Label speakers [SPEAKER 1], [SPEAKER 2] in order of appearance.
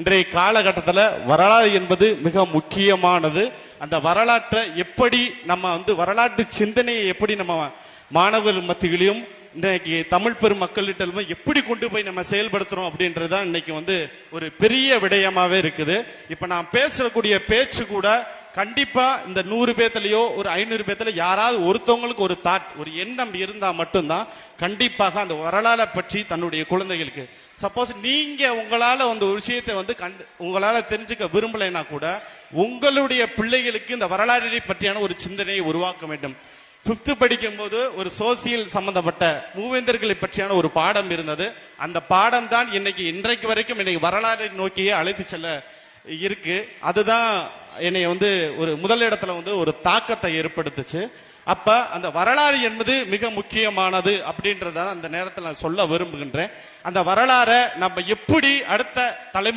[SPEAKER 1] இன்றைய காலகட்டத்தில் வரலாறு என்பது மிக முக்கியமானது. அந்த வரலாற்றை எப்படி நம்ம வந்து வரலாற்று சிந்தனையை எப்படி நம்ம மாணவர்கள் மத்தியிலையும் இன்றைக்கு தமிழ் பெருமக்களிடம் எப்படி கொண்டு போய் நம்ம செயல்படுத்துறோம் அப்படின்றது தான் இன்னைக்கு வந்து ஒரு பெரிய விடயமாவே இருக்குது. இப்போ நான் பேசக்கூடிய பேச்சு கூட கண்டிப்பா இந்த நூறு பேர்த்துலயோ ஒரு ஐநூறு பேர்த்துல யாராவது ஒருத்தவங்களுக்கு ஒரு தாட் ஒரு எண்ணம் இருந்தா மட்டும்தான் கண்டிப்பாக அந்த வரலாறை பற்றி தன்னுடைய குழந்தைகளுக்கு. சப்போஸ் நீங்க உங்களால அந்த ஒரு விஷயத்தை வந்து கண்டு உங்களால தெரிஞ்சுக்க விரும்பலைன்னா கூட உங்களுடைய பிள்ளைகளுக்கு இந்த வரலாறை பற்றியான ஒரு சிந்தனையை உருவாக்க வேண்டும். பிப்த் படிக்கும்போது ஒரு சோசியல் சம்பந்தப்பட்ட மூவேந்தர்களை பற்றியான ஒரு பாடம் இருந்தது. அந்த பாடம் தான் இன்னைக்கு இன்றைக்கு வரைக்கும் இன்னைக்கு வரலாறு நோக்கியே அழைத்து செல்ல இருக்கு. அதுதான் என்னை வந்து ஒரு முதல் இடத்துல வந்து ஒரு தாக்கத்தை ஏற்படுத்துச்சு. அப்ப அந்த வரலாறு என்பது மிக முக்கியமானது அப்படின்றத அந்த நேரத்தில் நான் சொல்ல விரும்புகின்றேன். அந்த வரலாறை நம்ம எப்படி அடுத்த தலைமுறை